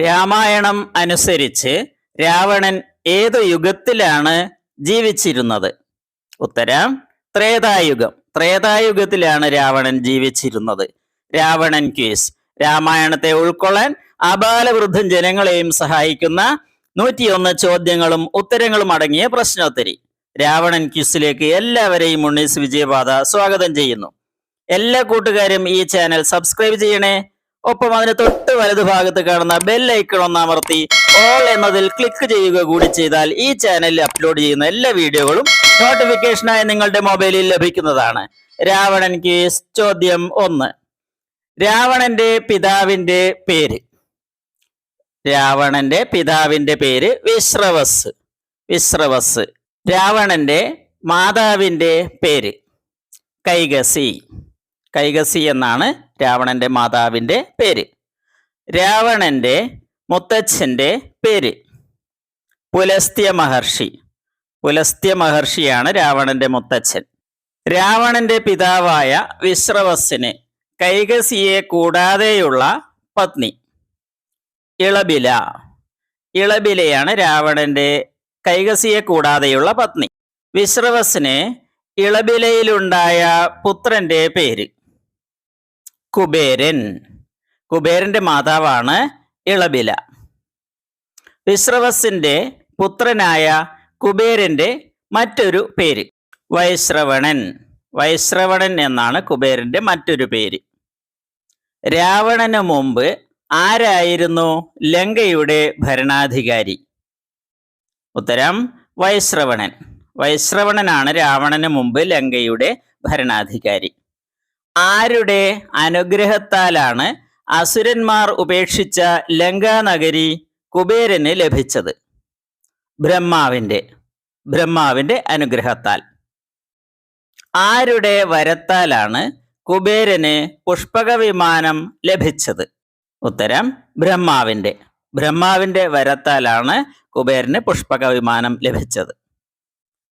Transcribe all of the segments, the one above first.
രാമായണം അനുസരിച്ച് രാവണൻ ഏത് യുഗത്തിലാണ് ജീവിച്ചിരുന്നത്? ഉത്തരം ത്രേതായുഗം. ത്രേതായുഗത്തിലാണ് രാവണൻ ജീവിച്ചിരുന്നത്. രാവണൻ ക്യൂസ് രാമായണത്തെ ഉൾക്കൊള്ളാൻ അപാലവൃദ്ധം ജനങ്ങളെയും സഹായിക്കുന്ന നൂറ്റിയൊന്ന് ചോദ്യങ്ങളും ഉത്തരങ്ങളും അടങ്ങിയ പ്രശ്നോത്തരി. രാവണൻ ക്യൂസിലേക്ക് എല്ലാവരെയും ഉണ്ണീസ് വിജയപാത സ്വാഗതം ചെയ്യുന്നു. എല്ലാ കൂട്ടുകാരും ഈ ചാനൽ സബ്സ്ക്രൈബ് ചെയ്യണേ. ഒപ്പം അതിന് തൊട്ട് വലത് ഭാഗത്ത് കാണുന്ന ബെല്ലൈക്കൺ ഐക്കൺ ഒന്ന് അമർത്തി ഓൾ എന്നതിൽ ക്ലിക്ക് ചെയ്യുക കൂടി ചെയ്താൽ ഈ ചാനലിൽ അപ്ലോഡ് ചെയ്യുന്ന എല്ലാ വീഡിയോകളും നോട്ടിഫിക്കേഷനായി നിങ്ങളുടെ മൊബൈലിൽ ലഭിക്കുന്നതാണ്. രാവണൻ കേസ് ചോദ്യം ഒന്ന്. രാവണന്റെ പിതാവിന്റെ പേര്. രാവണന്റെ പിതാവിന്റെ പേര് വിശ്രവസ്. വിശ്രവസ്. രാവണന്റെ മാതാവിന്റെ പേര്. കൈകസി. കൈകസി എന്നാണ് രാവണന്റെ മാതാവിന്റെ പേര്. രാവണന്റെ മുത്തച്ഛന്റെ പേര്. പുലസ്ത്യ മഹർഷി. പുലസ്ത്യ മഹർഷിയാണ് രാവണന്റെ മുത്തച്ഛൻ. രാവണന്റെ പിതാവായ വിശ്രവസിന് കൈകസിയെ കൂടാതെയുള്ള പത്നി. ഇളബില. ഇളബിലയാണ് രാവണന്റെ കൈകസിയെ കൂടാതെയുള്ള പത്നി. വിശ്രവസിന് ഇളബിലയിലുണ്ടായ പുത്രന്റെ പേര്. കുബേരൻ. കുബേരന്റെ മാതാവാണ് ഇളബില. വിശ്രവസിന്റെ പുത്രനായ കുബേരന്റെ മറ്റൊരു പേര്. വൈശ്രവണൻ. വൈശ്രവണൻ എന്നാണ് കുബേരന്റെ മറ്റൊരു പേര്. രാവണന് മുമ്പ് ആരായിരുന്നു ലങ്കയുടെ ഭരണാധികാരി? ഉത്തരം വൈശ്രവണൻ. വൈശ്രവണനാണ് രാവണന് മുമ്പ് ലങ്കയുടെ ഭരണാധികാരി. ആരുടെ അനുഗ്രഹത്താലാണ് അസുരന്മാർ ഉപേക്ഷിച്ച ലങ്കാനഗരി കുബേരന് ലഭിച്ചത്? ബ്രഹ്മാവിന്റെ ബ്രഹ്മാവിന്റെ അനുഗ്രഹത്താൽ. ആരുടെ വരത്താലാണ് കുബേരന് പുഷ്പക വിമാനം ലഭിച്ചത്? ഉത്തരം ബ്രഹ്മാവിന്റെ ബ്രഹ്മാവിന്റെ വരത്താലാണ് കുബേരന് പുഷ്പക വിമാനം ലഭിച്ചത്.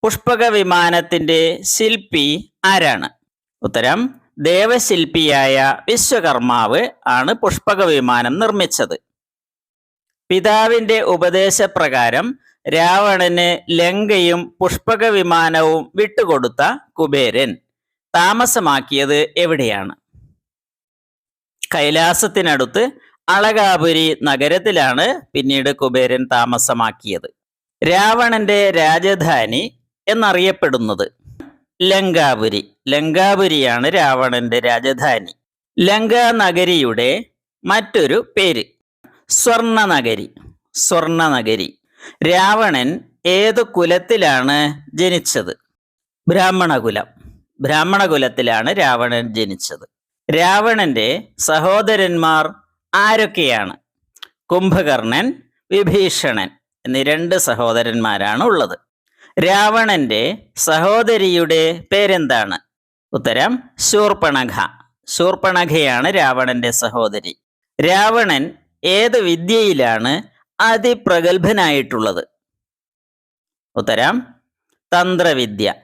പുഷ്പക വിമാനത്തിന്റെ ശില്പി ആരാണ്? ഉത്തരം ദേവശില്പിയായ വിശ്വകർമാവ് ആണ് പുഷ്പക വിമാനം നിർമ്മിച്ചത്. പിതാവിന്റെ ഉപദേശപ്രകാരം രാവണന് ലങ്കയും പുഷ്പക വിമാനവും വിട്ടുകൊടുത്ത കുബേരൻ താമസമാക്കിയത് എവിടെയാണ്? കൈലാസത്തിനടുത്ത് അളകാപുരി നഗരത്തിലാണ് പിന്നീട് കുബേരൻ താമസമാക്കിയത്. രാവണന്റെ രാജധാനി എന്നറിയപ്പെടുന്നത് ലങ്കാപുരി. ലങ്കാപുരിയാണ് രാവണന്റെ രാജധാനി. ലങ്കാ നഗരിയുടെ മറ്റൊരു പേര്. സ്വർണനഗരി. സ്വർണനഗരി. രാവണൻ ഏത് കുലത്തിലാണ് ജനിച്ചത്? ബ്രാഹ്മണകുലം. ബ്രാഹ്മണകുലത്തിലാണ് രാവണൻ ജനിച്ചത്. രാവണന്റെ സഹോദരന്മാർ ആരൊക്കെയാണ്? കുംഭകർണൻ വിഭീഷണൻ എന്നീ രണ്ട് സഹോദരന്മാരാണ് ഉള്ളത്. രാവണന്റെ സഹോദരിയുടെ പേരെന്താണ്? ഉത്തരം ശൂർപ്പണഖ ശൂർപ്പണഖയാണ് രാവണന്റെ സഹോദരി. രാവണൻ ഏത് വിദ്യയിലാണ് അതിപ്രഗത്ഭനായിട്ടുള്ളത്? ഉത്തരം തന്ത്രവിദ്യ.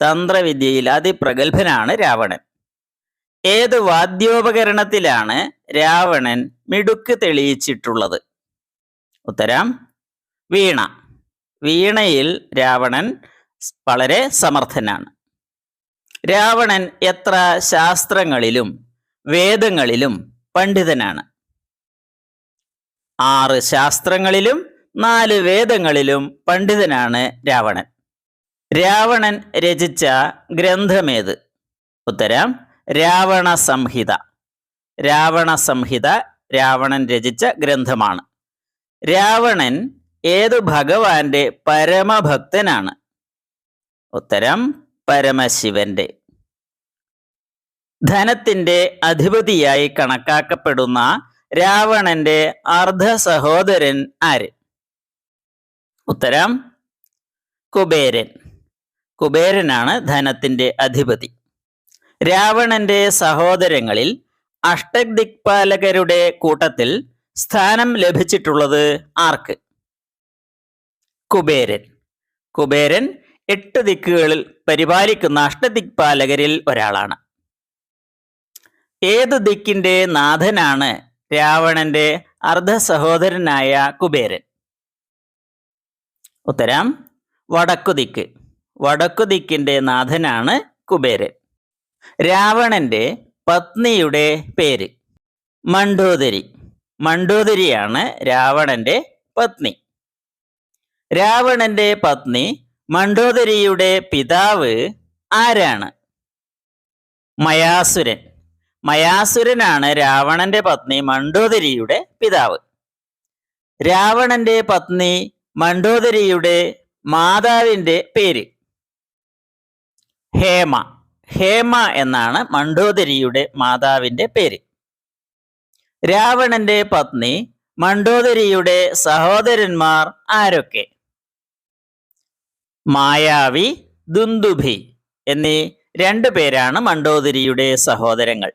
തന്ത്രവിദ്യയിൽ അതിപ്രഗത്ഭനാണ് രാവണൻ. ഏത് വാദ്യോപകരണത്തിലാണ് രാവണൻ മിടുക്ക് തെളിയിച്ചിട്ടുള്ളത്? ഉത്തരം വീണ. വീണയിൽ രാവണൻ വളരെ സമർത്ഥനാണ്. രാവണൻ എത്ര ശാസ്ത്രങ്ങളിലും വേദങ്ങളിലും പണ്ഡിതനാണ്. ആറ് ശാസ്ത്രങ്ങളിലും നാല് വേദങ്ങളിലും പണ്ഡിതനാണ് രാവണൻ. രാവണൻ രചിച്ച ഗ്രന്ഥമേത്? ഉത്തരം രാവണ സംഹിത രാവണ സംഹിത രാവണൻ രചിച്ച ഗ്രന്ഥമാണ്. രാവണൻ ഏതു ഭഗവാന്റെ പരമഭക്തനാണ്? ഉത്തരം പരമശിവന്റെ. ധനത്തിന്റെ അധിപതിയായി കണക്കാക്കപ്പെടുന്ന രാവണന്റെ അർദ്ധ സഹോദരൻ ആര്? ഉത്തരം കുബേരൻ. കുബേരനാണ് ധനത്തിന്റെ അധിപതി. രാവണന്റെ സഹോദരങ്ങളിൽ അഷ്ടദിക്പാലകരുടെ കൂട്ടത്തിൽ സ്ഥാനം ലഭിച്ചിട്ടുള്ളത് ആർക്ക്? കുബേരൻ. കുബേരൻ എട്ട് ദിക്കുകളിൽ പരിപാലിക്കുന്ന അഷ്ടദിക്പാലകരിൽ ഒരാളാണ്. ഏത് ദിക്കിന്റെ നാഥനാണ് രാവണന്റെ അർദ്ധ സഹോദരനായ കുബേരൻ? ഉത്തരം വടക്കുദിക്ക് വടക്കുദിക്കിന്റെ നാഥനാണ് കുബേരൻ. രാവണന്റെ പത്നിയുടെ പേര് മണ്ഡോദരി മണ്ഡോദരിയാണ് രാവണന്റെ പത്നി. രാവണന്റെ പത്നി മണ്ഡോദരിയുടെ പിതാവ് ആരാണ്? മയാസുരൻ. മയാസുരനാണ് രാവണന്റെ പത്നി മണ്ഡോദരിയുടെ പിതാവ്. രാവണന്റെ പത്നി മണ്ഡോദരിയുടെ മാതാവിന്റെ പേര് ഹേമ. ഹേമ എന്നാണ് മണ്ഡോദരിയുടെ മാതാവിന്റെ പേര്. രാവണന്റെ പത്നി മണ്ഡോദരിയുടെ സഹോദരന്മാർ ആരൊക്കെ? മായാവി ദുന്ദുഭി എന്നീ രണ്ടു പേരാണ് മണ്ഡോദരിയുടെ സഹോദരങ്ങൾ.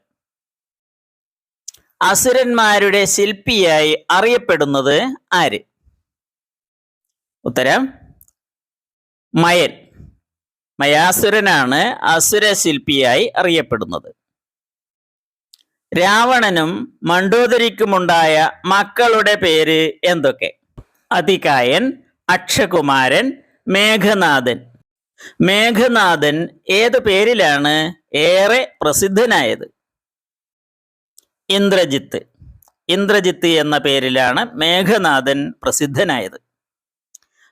അസുരന്മാരുടെ ശില്പിയായി അറിയപ്പെടുന്നത് ആര്? ഉത്തരം മയൻ. മയാസുരനാണ് അസുര ശില്പിയായി അറിയപ്പെടുന്നത്. രാവണനും മണ്ടോദരിക്കുമുണ്ടായ മക്കളുടെ പേര് എന്തൊക്കെ? അതികായൻ അക്ഷകുമാരൻ മേഘനാഥൻ. മേഘനാഥൻ ഏത് പേരിലാണ് ഏറെ പ്രസിദ്ധനായത്? ഇന്ദ്രജിത്ത്. ഇന്ദ്രജിത്ത് എന്ന പേരിലാണ് മേഘനാഥൻ പ്രസിദ്ധനായത്.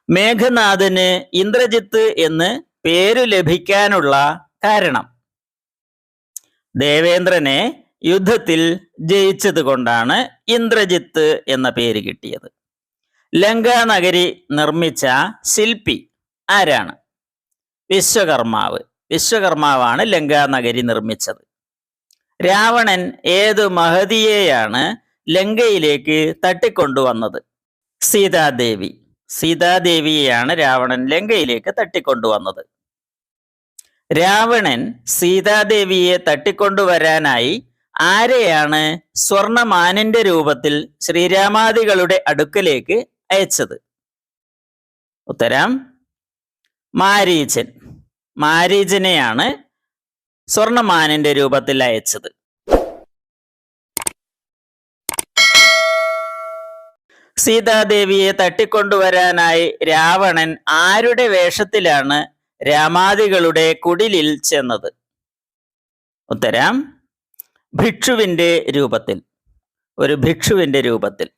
മേഘനാഥന് ഇന്ദ്രജിത്ത് എന്ന് പേരു ലഭിക്കാനുള്ള കാരണം. ദേവേന്ദ്രനെ യുദ്ധത്തിൽ ജയിച്ചത് കൊണ്ടാണ് ഇന്ദ്രജിത്ത് എന്ന പേര് കിട്ടിയത്. ലങ്കാനഗരി നിർമ്മിച്ച ശില്പി ആരാണ്? വിശ്വകർമാവ്. വിശ്വകർമാവാണ് ലങ്കാനഗരി നിർമ്മിച്ചത്. രാവണൻ ഏതു മഹതിയെയാണ് ലങ്കയിലേക്ക് തട്ടിക്കൊണ്ടുവന്നത്? സീതാദേവി. സീതാദേവിയെയാണ് രാവണൻ ലങ്കയിലേക്ക് തട്ടിക്കൊണ്ടുവന്നത്. രാവണൻ സീതാദേവിയെ തട്ടിക്കൊണ്ടുവരാനായി ആരെയാണ് സ്വർണമാനിന്റെ രൂപത്തിൽ ശ്രീരാമാദികളുടെ അടുക്കലേക്ക് അയച്ചത്? ഉത്തരം മാരീചൻ. മാരീചനെയാണ് സ്വർണമാനിന്റെ രൂപത്തിൽ അയച്ചത്. സീതാദേവിയെ തട്ടിക്കൊണ്ടുവരാനായി രാവണൻ ആരുടെ വേഷത്തിലാണ് രാമാദികളുടെ കുടിലിൽ ചെന്നത്? ഉത്തരം ഭിക്ഷുവിന്റെ രൂപത്തിൽ. ഒരു ഭിക്ഷുവിന്റെ രൂപത്തിൽ.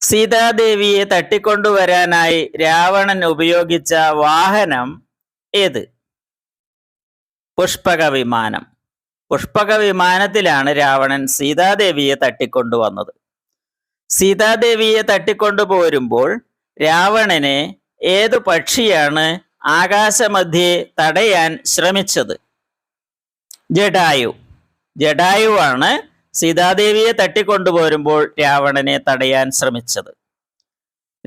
സീതാദേവിയെ തട്ടിക്കൊണ്ടുവരാനായി രാവണൻ ഉപയോഗിച്ച വാഹനം ഏത്? പുഷ്പക വിമാനം പുഷ്പക വിമാനത്തിലാണ് രാവണൻ സീതാദേവിയെ തട്ടിക്കൊണ്ടുവന്നത്. സീതാദേവിയെ തട്ടിക്കൊണ്ടുപോരുമ്പോൾ രാവണനെ ഏതു പക്ഷിയാണ് ആകാശമധ്യേ തടയാൻ ശ്രമിച്ചത്? ജഡായു. ജഡായുവാണ് സീതാദേവിയെ തട്ടിക്കൊണ്ടുപോരുമ്പോൾ രാവണനെ തടയാൻ ശ്രമിച്ചത്.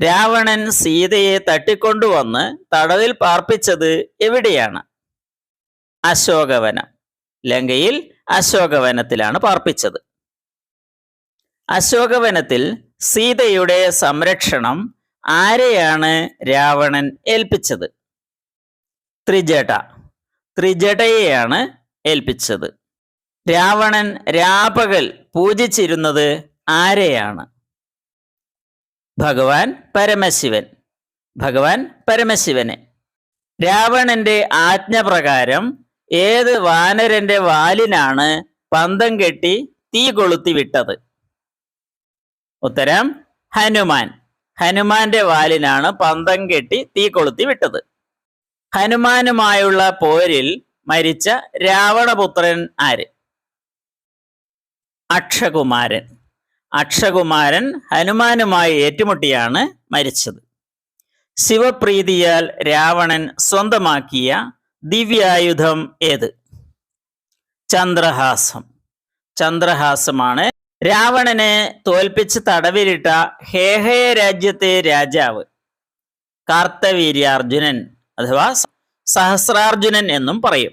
രാവണൻ സീതയെ തട്ടിക്കൊണ്ടുവന്ന് തടവിൽ പാർപ്പിച്ചത് എവിടെയാണ്? അശോകവനം. ലങ്കയിൽ അശോകവനത്തിലാണ് പാർപ്പിച്ചത്. അശോകവനത്തിൽ സീതയുടെ സംരക്ഷണം ആരെയാണ് രാവണൻ ഏൽപ്പിച്ചത്? ത്രിജട. ത്രിജടയെയാണ് ഏൽപ്പിച്ചത്. രാവണൻ രാപകൽ പൂജിച്ചിരുന്നത് ആരെയാണ്? ഭഗവാൻ പരമശിവൻ. ഭഗവാൻ പരമശിവനെ. രാവണന്റെ ആജ്ഞ പ്രകാരം ഏത് വാനരന്റെ വാലിനാണ് പന്തം കെട്ടി തീ കൊളുത്തി വിട്ടത്? ഉത്തരം ഹനുമാൻ. ഹനുമാന്റെ വാലിനാണ് പന്തം കെട്ടി തീ കൊളുത്തി വിട്ടത്. ഹനുമാനുമായുള്ള പോരിൽ മരിച്ച രാവണപുത്രൻ ആര്? അക്ഷകുമാരൻ. അക്ഷകുമാരൻ ഹനുമാനുമായി ഏറ്റുമുട്ടിയാണ് മരിച്ചത്. ശിവപ്രീതിയാൽ രാവണൻ സ്വന്തമാക്കിയ ദിവ്യായുധം ഏത്? ചന്ദ്രഹാസം. ചന്ദ്രഹാസമാണ് രാവണനെ തോൽപ്പിച്ച് തടവിലിട്ട ഹേഹയ രാജ്യത്തെ രാജാവ്. കാർത്തവീര്യാർജുനൻ അഥവാ സഹസ്രാർജുനൻ എന്നും പറയും.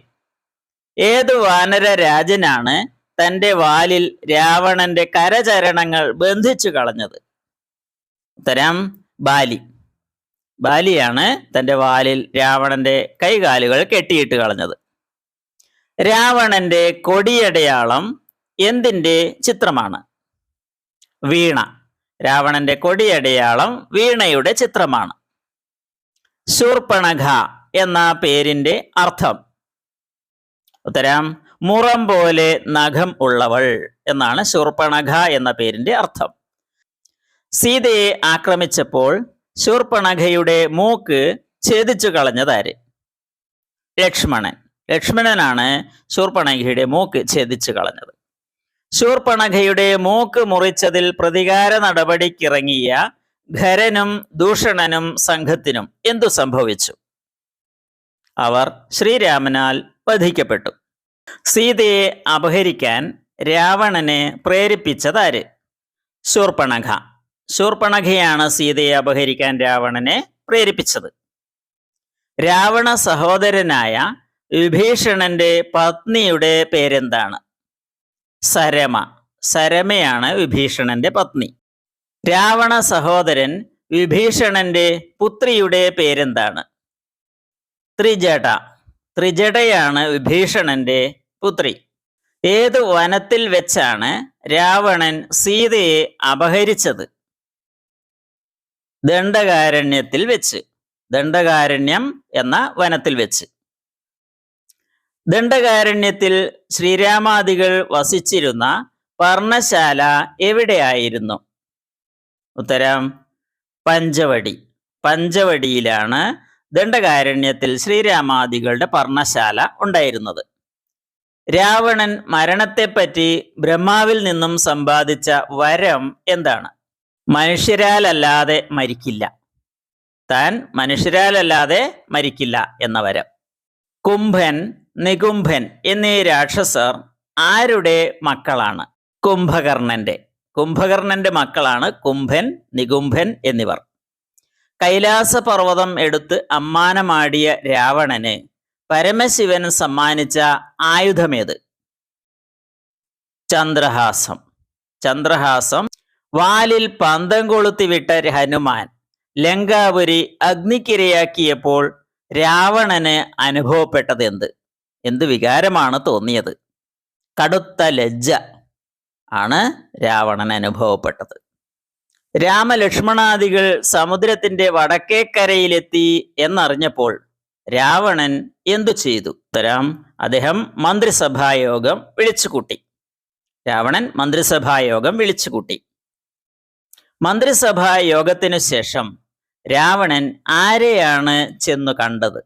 ഏത് വാനര രാജനാണ് തന്റെ വാലിൽ രാവണന്റെ കരചരണങ്ങൾ ബന്ധിച്ചു കളഞ്ഞത്? ഉത്തരം ബാലി. ബാലിയാണ് തന്റെ വാലിൽ രാവണന്റെ കൈകാലുകൾ കെട്ടിയിട്ട് കളഞ്ഞത്. രാവണന്റെ കൊടിയടയാളം എന്തിന്റെ ചിത്രമാണ്? വീണ. രാവണന്റെ കൊടിയടയാളം വീണയുടെ ചിത്രമാണ്. ശൂർപ്പണഘ എന്ന പേരിന്റെ അർത്ഥം. ഉത്തരം മുറം പോലെ നഖം ഉള്ളവൾ എന്നാണ് ശൂർപ്പണഘ എന്ന പേരിന്റെ അർത്ഥം. സീതയെ ആക്രമിച്ചപ്പോൾ ശൂർപ്പണഖയുടെ മൂക്ക് ഛേദിച്ചു കളഞ്ഞതാര്? ലക്ഷ്മണൻ. ലക്ഷ്മണനാണ് ശൂർപ്പണഖയുടെ മൂക്ക് ഛേദിച്ചു കളഞ്ഞത്. ശൂർപ്പണഖയുടെ മൂക്ക് മുറിച്ചതിൽ പ്രതികാര നടപടിക്കിറങ്ങിയ ഖരനും ദൂഷണനും സംഘത്തിനും എന്തു സംഭവിച്ചു? അവർ ശ്രീരാമനാൽ വധിക്കപ്പെട്ടു. സീതയെ അപഹരിക്കാൻ രാവണനെ പ്രേരിപ്പിച്ചതാര്? ശൂർപ്പണഖ. ശൂർപ്പണഖയാണ് സീതയെ അപഹരിക്കാൻ രാവണനെ പ്രേരിപ്പിച്ചത്. രാവണ സഹോദരനായ വിഭീഷണന്റെ പത്നിയുടെ പേരെന്താണ്? സരമ. സരമയാണ് വിഭീഷണന്റെ പത്നി. രാവണ സഹോദരൻ വിഭീഷണന്റെ പുത്രിയുടെ പേരെന്താണ്? ത്രിജട. ത്രിജടയാണ് വിഭീഷണന്റെ പുത്രി. ഏത് വനത്തിൽ വെച്ചാണ് രാവണൻ സീതയെ അപഹരിച്ചത്? ദണ്ഡകാരണ്യത്തിൽ വെച്ച്. ദണ്ഡകാരണ്യം എന്ന വനത്തിൽ വെച്ച്. ദണ്ഡകാരണ്യത്തിൽ ശ്രീരാമാദികൾ വസിച്ചിരുന്ന പർണശാല എവിടെയായിരുന്നു? ഉത്തരം പഞ്ചവടി. പഞ്ചവടിയിലാണ് ദണ്ഡകാരണ്യത്തിൽ ശ്രീരാമാദികളുടെ പർണശാല ഉണ്ടായിരുന്നത്. രാവണൻ മരണത്തെപ്പറ്റി ബ്രഹ്മാവിൽ നിന്നും സമ്പാദിച്ച വരം എന്താണ്? മനുഷ്യരാലല്ലാതെ മരിക്കില്ല. താൻ മനുഷ്യരാലല്ലാതെ മരിക്കില്ല എന്ന വരം. കുംഭൻ നികുംഭൻ എന്നീ രാക്ഷസർ ആരുടെ മക്കളാണ്? കുംഭകർണന്റെ. കുംഭകർണന്റെ മക്കളാണ് കുംഭൻ നികുംഭൻ എന്നിവർ. കൈലാസ പർവതം എടുത്ത് അമ്മാനമാടിയ രാവണന് പരമശിവൻ സമ്മാനിച്ച ആയുധമേത്? ചന്ദ്രഹാസം. ചന്ദ്രഹാസം വാലിൽ പന്തം കൊളുത്തിവിട്ട ഹനുമാൻ. ലങ്കാപുരി അഗ്നിക്കിരയാക്കിയപ്പോൾ രാവണന് അനുഭവപ്പെട്ടത് എന്ത് എന്ത് വികാരമാണ് തോന്നിയത്? കടുത്ത ലജ്ജ ആണ് രാവണൻ അനുഭവപ്പെട്ടത്. രാമലക്ഷ്മണാദികൾ സമുദ്രത്തിന്റെ വടക്കേക്കരയിലെത്തി എന്നറിഞ്ഞപ്പോൾ രാവണൻ എന്തു ചെയ്തു? ഉത്തരം അദ്ദേഹം മന്ത്രിസഭായോഗം വിളിച്ചുകൂട്ടി. രാവണൻ മന്ത്രിസഭായോഗം വിളിച്ചുകൂട്ടി. മന്ത്രിസഭാ യോഗത്തിനു ശേഷം രാവണൻ ആരെയാണ് ചെന്നു കണ്ടത്?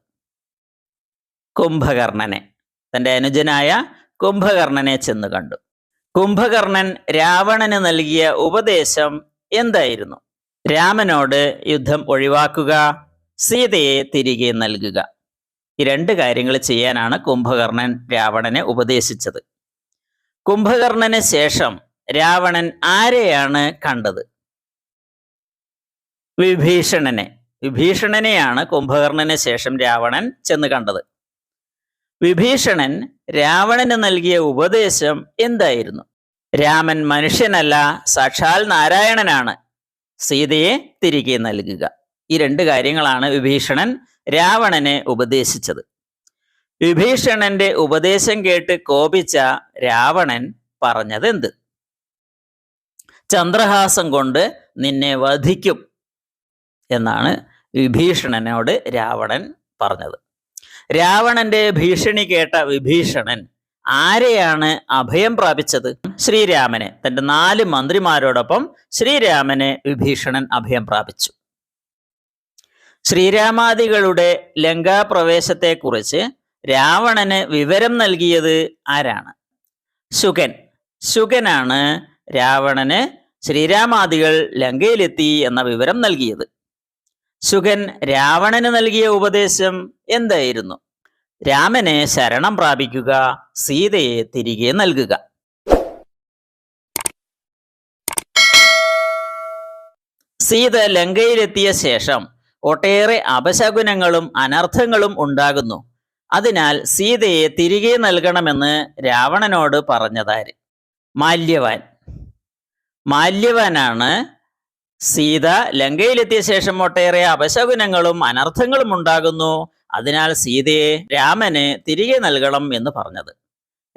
കുംഭകർണനെ. തന്റെ അനുജനായ കുംഭകർണനെ ചെന്ന് കണ്ടു. കുംഭകർണൻ രാവണന് നൽകിയ ഉപദേശം എന്തായിരുന്നു? രാമനോട് യുദ്ധം ഒഴിവാക്കുക സീതയെ തിരികെ നൽകുക. ഈ രണ്ട് കാര്യങ്ങൾ ചെയ്യാനാണ് കുംഭകർണൻ രാവണനെ ഉപദേശിച്ചത്. കുംഭകർണന് ശേഷം രാവണൻ ആരെയാണ് കണ്ടത്? വിഭീഷണനെ. വിഭീഷണനെയാണ് കുംഭകർണന് ശേഷം രാവണൻ ചെന്ന് കണ്ടത്. വിഭീഷണൻ രാവണന് നൽകിയ ഉപദേശം എന്തായിരുന്നു? രാമൻ മനുഷ്യനല്ല സാക്ഷാൽ നാരായണനാണ്. സീതയെ തിരികെ നൽകുക. ഈ രണ്ട് കാര്യങ്ങളാണ് വിഭീഷണൻ രാവണനെ ഉപദേശിച്ചത്. വിഭീഷണന്റെ ഉപദേശം കേട്ട് കോപിച്ച രാവണൻ പറഞ്ഞതെന്ത്? ചന്ദ്രഹാസം കൊണ്ട് നിന്നെ വധിക്കും. എന്നാണ് വിഭീഷണനോട് രാവണൻ പറഞ്ഞത്. രാവണന്റെ ഭീഷണി കേട്ട വിഭീഷണൻ ആരെയാണ് അഭയം പ്രാപിച്ചത്? ശ്രീരാമനെ തന്റെ നാല് മന്ത്രിമാരോടൊപ്പം ശ്രീരാമനെ വിഭീഷണൻ അഭയം പ്രാപിച്ചു. ശ്രീരാമാദികളുടെ ലങ്കാപ്രവേശത്തെക്കുറിച്ച് രാവണന് വിവരം നൽകിയത് ആരാണ്? ശുകൻ ശുകനാണ് രാവണന് ശ്രീരാമാദികൾ ലങ്കയിലെത്തി എന്ന വിവരം നൽകിയത്. ശുകൻ രാവണന് നൽകിയ ഉപദേശം എന്തായിരുന്നു? രാമനെ ശരണം പ്രാപിക്കുക സീതയെ തിരികെ നൽകുക. സീത ലങ്കയിലെത്തിയ ശേഷം ഒട്ടേറെ അപശകുനങ്ങളും അനർത്ഥങ്ങളും ഉണ്ടാകുന്നു. അതിനാൽ സീതയെ തിരികെ നൽകണമെന്ന് രാവണനോട് പറഞ്ഞതാര്? മാല്യവാൻ. മാല്യവാനാണ് സീത ലങ്കയിലെത്തിയ ശേഷം ഒട്ടേറെ അപശകുനങ്ങളും അനർത്ഥങ്ങളും ഉണ്ടാകുന്നു. അതിനാൽ സീതയെ രാമന് തിരികെ നൽകണം എന്ന് പറഞ്ഞത്.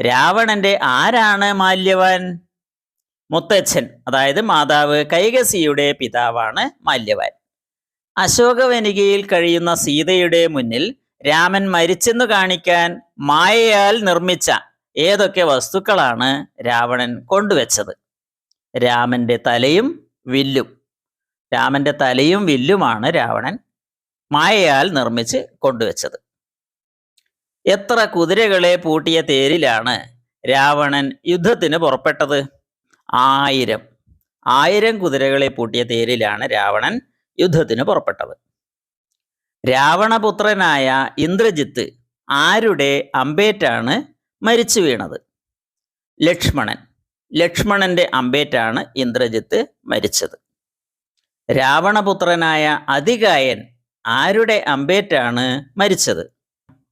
രാവണന്റെ ആരാണ് മാല്യവാൻ? മുത്തച്ഛൻ അതായത് മാതാവ് കൈകസിയുടെ പിതാവാണ് മാല്യവാൻ. അശോകവനികയിൽ കഴിയുന്ന സീതയുടെ മുന്നിൽ രാമൻ മരിച്ചെന്നു കാണിക്കാൻ മായയാൽ നിർമ്മിച്ച ഏതൊക്കെ വസ്തുക്കളാണ് രാവണൻ കൊണ്ടുവച്ചത്? രാമന്റെ തലയും വില്ലും. രാമന്റെ തലയും വില്ലുമാണ് രാവണൻ മായയാൽ നിർമ്മിച്ച് കൊണ്ടുവച്ചത്. എത്ര കുതിരകളെ പൂട്ടിയ തേരിലാണ് രാവണൻ യുദ്ധത്തിന് പുറപ്പെട്ടത്? ആയിരം. ആയിരം കുതിരകളെ പൂട്ടിയ തേരിലാണ് രാവണൻ യുദ്ധത്തിന് പുറപ്പെട്ടത്. രാവണപുത്രനായ ഇന്ദ്രജിത്ത് ആരുടെ അമ്പേറ്റാണ് മരിച്ചു വീണത്? ലക്ഷ്മണൻ. ലക്ഷ്മണന്റെ അമ്പേറ്റാണ് ഇന്ദ്രജിത്ത് മരിച്ചത്. രാവണപുത്രനായ അതികായൻ ആരുടെ അമ്പേറ്റാണ് മരിച്ചത്?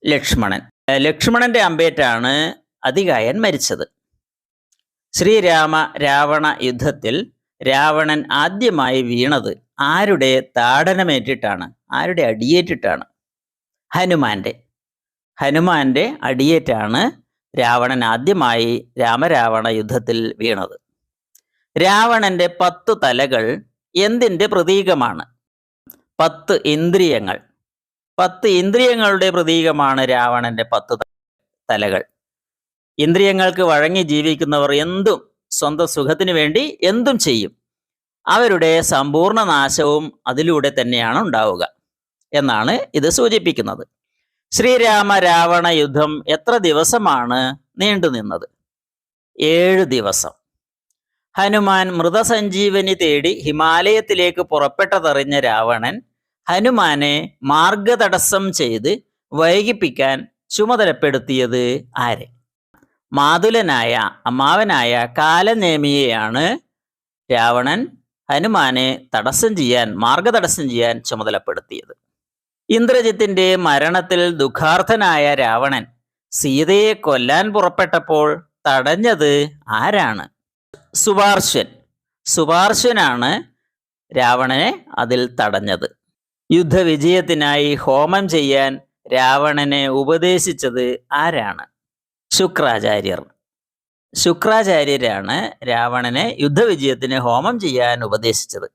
ലക്ഷ്മണൻ. ലക്ഷ്മണന്റെ അമ്പേറ്റാണ് അതികായൻ മരിച്ചത്. ശ്രീരാമ രാവണ യുദ്ധത്തിൽ രാവണൻ ആദ്യമായി വീണത് ആരുടെ താടനമേറ്റിട്ടാണ്? ആരുടെ അടിയേറ്റിട്ടാണ്? ഹനുമാന്റെ. ഹനുമാന്റെ അടിയേറ്റാണ് രാവണൻ ആദ്യമായി രാമരാവണ യുദ്ധത്തിൽ വീണത്. രാവണന്റെ പത്തു തലകൾ എന്തിന്റെ പ്രതീകമാണ്? പത്ത് ഇന്ദ്രിയങ്ങൾ. പത്ത് ഇന്ദ്രിയങ്ങളുടെ പ്രതീകമാണ് രാവണന്റെ പത്ത് തലകൾ. ഇന്ദ്രിയങ്ങൾക്ക് വഴങ്ങി ജീവിക്കുന്നവർ എന്തും സ്വന്തം സുഖത്തിന് വേണ്ടി എന്തും ചെയ്യും. അവരുടെ സമ്പൂർണ നാശവും അതിലൂടെ തന്നെയാണ് ഉണ്ടാവുക എന്നാണ് ഇത് സൂചിപ്പിക്കുന്നത്. ശ്രീരാമ രാവണ യുദ്ധം എത്ര ദിവസമാണ് നീണ്ടുനിന്നത്? ഏഴ് ദിവസം. ഹനുമാൻ മൃതസഞ്ജീവനി തേടി ഹിമാലയത്തിലേക്ക് പുറപ്പെട്ടതറിഞ്ഞ രാവണൻ ഹനുമാനെ മാർഗതടസ്സം ചെയ്ത് വൈകിപ്പിക്കാൻ ചുമതലപ്പെടുത്തിയത് ആരെ? മാതുലനായ അമ്മാവനായ കാലനേമിയെയാണ് രാവണൻ ഹനുമാനെ തടസ്സം ചെയ്യാൻ മാർഗതടസ്സം ചെയ്യാൻ ചുമതലപ്പെടുത്തിയത്. ഇന്ദ്രജിത്തിന്റെ മരണത്തിൽ ദുഃഖാർത്ഥനായ രാവണൻ സീതയെ കൊല്ലാൻ പുറപ്പെട്ടപ്പോൾ തടഞ്ഞത് ആരാണ്? സുപാർശ്വൻ സുപാർശ്വനാണ് രാവണനെ അതിൽ തടഞ്ഞത്. യുദ്ധവിജയത്തിനായി ഹോമം ചെയ്യാൻ രാവണനെ ഉപദേശിച്ചത് ആരാണ്? ശുക്രാചാര്യർ. ശുക്രാചാര്യരാണ് രാവണനെ യുദ്ധവിജയത്തിന് ഹോമം ചെയ്യാൻ ഉപദേശിച്ചത്.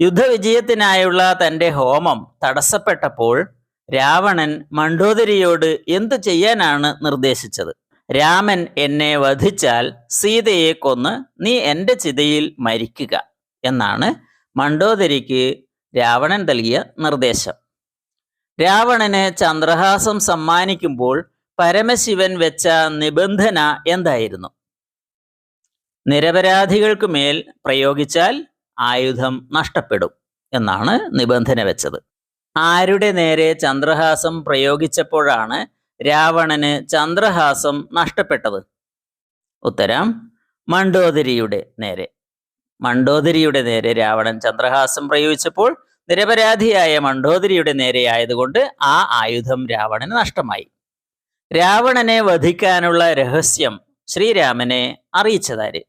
യുദ്ധവിജയത്തിനായുള്ള തന്റെ ഹോമം തടസ്സപ്പെട്ടപ്പോൾ രാവണൻ മണ്ഡോദരിയോട് എന്തു ചെയ്യാനാണ് നിർദ്ദേശിച്ചത്? രാമൻ എന്നെ വധിച്ചാൽ സീതയെ കൊന്ന് നീ എന്റെ ചിതയിൽ മരിക്കുക എന്നാണ് മണ്ടോദരിക്ക് രാവണൻ നൽകിയ നിർദ്ദേശം. രാവണന് ചന്ദ്രഹാസം സമ്മാനിക്കുമ്പോൾ പരമശിവൻ വെച്ച നിബന്ധന എന്തായിരുന്നു? നിരപരാധികൾക്ക് മേൽ പ്രയോഗിച്ചാൽ ആയുധം നഷ്ടപ്പെടും എന്നാണ് നിബന്ധന വെച്ചത്. ആരുടെ നേരെ ചന്ദ്രഹാസം പ്രയോഗിച്ചപ്പോഴാണ് രാവണന് ചന്ദ്രഹാസം നഷ്ടപ്പെട്ടത്. ഉത്തരം മണ്ഡോദരിയുടെ നേരെ. മണ്ഡോദരിയുടെ നേരെ രാവണൻ ചന്ദ്രഹാസം പ്രയോഗിച്ചപ്പോൾ നിരപരാധിയായ മണ്ഡോദരിയുടെ നേരെ ആയതുകൊണ്ട് ആ ആയുധം രാവണന് നഷ്ടമായി. രാവണനെ വധിക്കാനുള്ള രഹസ്യം ശ്രീരാമനെ അറിയിച്ചതാര്?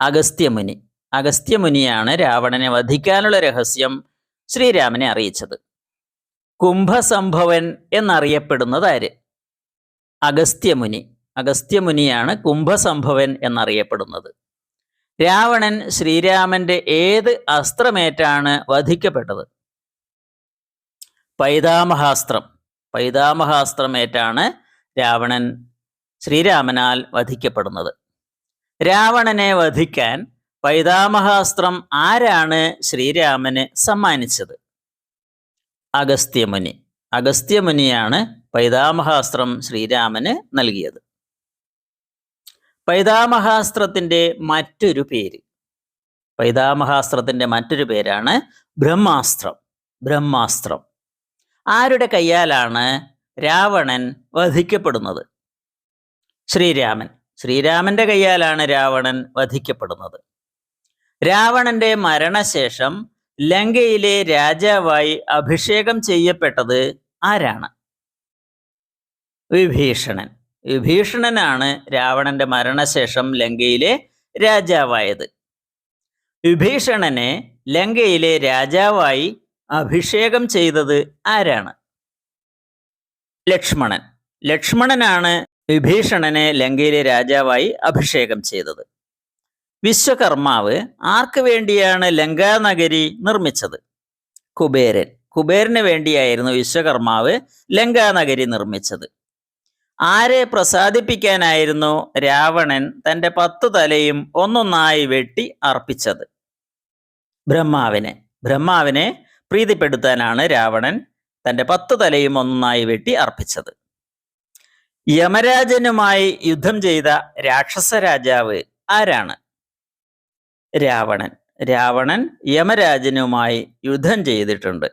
അഗസ്ത്യമുനി. അഗസ്ത്യമുനിയാണ് രാവണനെ വധിക്കാനുള്ള രഹസ്യം ശ്രീരാമനെ അറിയിച്ചത്. കുംഭസംഭവൻ എന്നറിയപ്പെടുന്നത് ആര് അഗസ്ത്യമുനി. അഗസ്ത്യമുനിയാണ് കുംഭസംഭവൻ എന്നറിയപ്പെടുന്നത്. രാവണൻ ശ്രീരാമന്റെ ഏത് അസ്ത്രമേറ്റാണ് വധിക്കപ്പെട്ടത്? പൈതാമഹാസ്ത്രം. പൈതാമഹാസ്ത്രമേറ്റാണ് രാവണൻ ശ്രീരാമനാൽ വധിക്കപ്പെടുന്നത്. രാവണനെ വധിക്കാൻ പൈതാമഹാസ്ത്രം ആരാണ് ശ്രീരാമന് സമ്മാനിച്ചത്? അഗസ്ത്യമുനി. അഗസ്ത്യമുനിയാണ് പൈതാമഹാസ്ത്രം ശ്രീരാമന് നൽകിയത്. പൈതാമഹാസ്ത്രത്തിന്റെ മറ്റൊരു പേര്. പൈതാമഹാസ്ത്രത്തിന്റെ മറ്റൊരു പേരാണ് ബ്രഹ്മാസ്ത്രം. ബ്രഹ്മാസ്ത്രം. ആരുടെ കയ്യാലാണ് രാവണൻ വധിക്കപ്പെടുന്നത്? ശ്രീരാമൻ. ശ്രീരാമന്റെ കയ്യാലാണ് രാവണൻ വധിക്കപ്പെടുന്നത്. രാവണന്റെ മരണശേഷം ലങ്കയിലെ രാജാവായി അഭിഷേകം ചെയ്യപ്പെട്ടത് ആരാണ്? വിഭീഷണൻ. വിഭീഷണനാണ് രാവണന്റെ മരണശേഷം ലങ്കയിലെ രാജാവായത്. വിഭീഷണനെ ലങ്കയിലെ രാജാവായി അഭിഷേകം ചെയ്തത് ആരാണ്? ലക്ഷ്മണൻ. ലക്ഷ്മണനാണ് വിഭീഷണനെ ലങ്കയിലെ രാജാവായി അഭിഷേകം ചെയ്തത്. വിശ്വകർമാവ് ആർക്ക് വേണ്ടിയാണ് ലങ്കാനഗരി നിർമ്മിച്ചത്? കുബേരൻ. കുബേരന് വേണ്ടിയായിരുന്നു വിശ്വകർമാവ് ലങ്കാനഗരി നിർമ്മിച്ചത്. ആരെ പ്രസാദിപ്പിക്കാനായിരുന്നു രാവണൻ തന്റെ പത്തു തലയും ഒന്നൊന്നായി വെട്ടി അർപ്പിച്ചത്? ബ്രഹ്മാവിനെ. ബ്രഹ്മാവിനെ പ്രീതിപ്പെടുത്താനാണ് രാവണൻ തന്റെ പത്തു തലയും ഒന്നൊന്നായി വെട്ടി അർപ്പിച്ചത്. യമരാജനുമായി യുദ്ധം ചെയ്ത രാക്ഷസ രാജാവ് ആരാണ്? രാവണൻ. രാവണൻ യമരാജനുമായി യുദ്ധം ചെയ്തിട്ടുണ്ട്.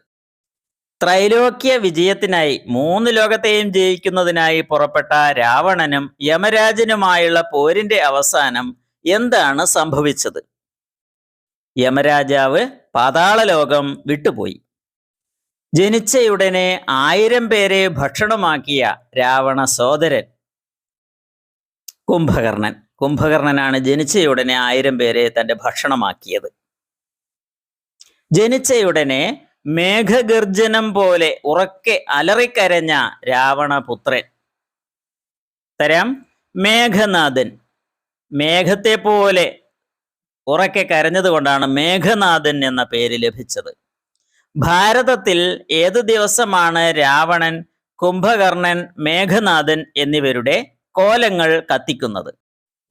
ത്രൈലോക്യ വിജയത്തിനായി മൂന്ന് ലോകത്തെയും ജയിക്കുന്നതിനായി പുറപ്പെട്ട രാവണനും യമരാജനുമായുള്ള പോരിന്റെ അവസാനം എന്താണ് സംഭവിച്ചത്? യമരാജാവ് പാതാളലോകം വിട്ടുപോയി. ജനിച്ചയുടനെ ആയിരം പേരെ ഭക്ഷണമാക്കിയ രാവണ സോദരൻ കുംഭകർണൻ. കുംഭകർണനാണ് ജനിച്ചയുടനെ ആയിരം പേരെ തന്റെ ഭക്ഷണമാക്കിയത്. ജനിച്ചയുടനെ മേഘഗർജനം പോലെ ഉറക്കെ അലറിക്കരഞ്ഞ രാവണപുത്രൻ. തരാം മേഘനാഥൻ. മേഘത്തെ പോലെ ഉറക്കെ കരഞ്ഞതുകൊണ്ടാണ് മേഘനാഥൻ എന്ന പേര് ലഭിച്ചത്. ഭാരതത്തിൽ ഏത് ദിവസമാണ് രാവണൻ കുംഭകർണൻ മേഘനാഥൻ എന്നിവരുടെ കോലങ്ങൾ കത്തിക്കുന്നത്?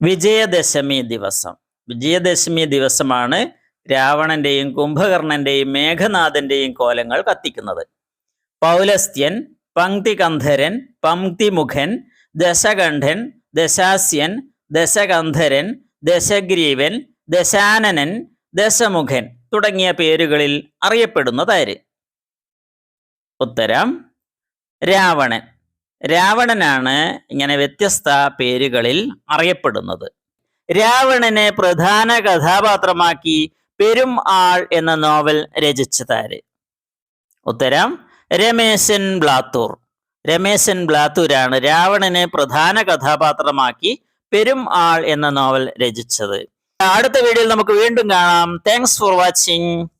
വിജയദശമി ദിവസം. വിജയദശമി ദിവസമാണ് രാവണന്റെയും കുംഭകർണന്റെയും മേഘനാഥന്റെയും കോലങ്ങൾ കത്തിക്കുന്നത്. പൗലസ്ത്യൻ പങ്ക്തികന്ധരൻ പങ്ക്തിമുഖൻ ദശകണ്ഠൻ ദശാസ്യൻ ദശകന്ധരൻ ദശഗ്രീവൻ ദശാനനൻ ദശമുഖൻ തുടങ്ങിയ പേരുകളിൽ അറിയപ്പെടുന്നതാര്? ഉത്തരം രാവണൻ. രാവണനാണ് ഇങ്ങനെ വ്യത്യസ്ത പേരുകളിൽ അറിയപ്പെടുന്നത്. രാവണനെ പ്രധാന കഥാപാത്രമാക്കി പെരും ആൾ എന്ന നോവൽ രചിച്ചതാര്? ഉത്തരം രമേശൻ ബ്ലാത്തൂർ. രമേശൻ ബ്ലാത്തൂരാണ് രാവണനെ പ്രധാന കഥാപാത്രമാക്കി പെരും ആൾ എന്ന നോവൽ രചിച്ചത്. അടുത്ത വീഡിയോയിൽ നമുക്ക് വീണ്ടും കാണാം. Thanks for watching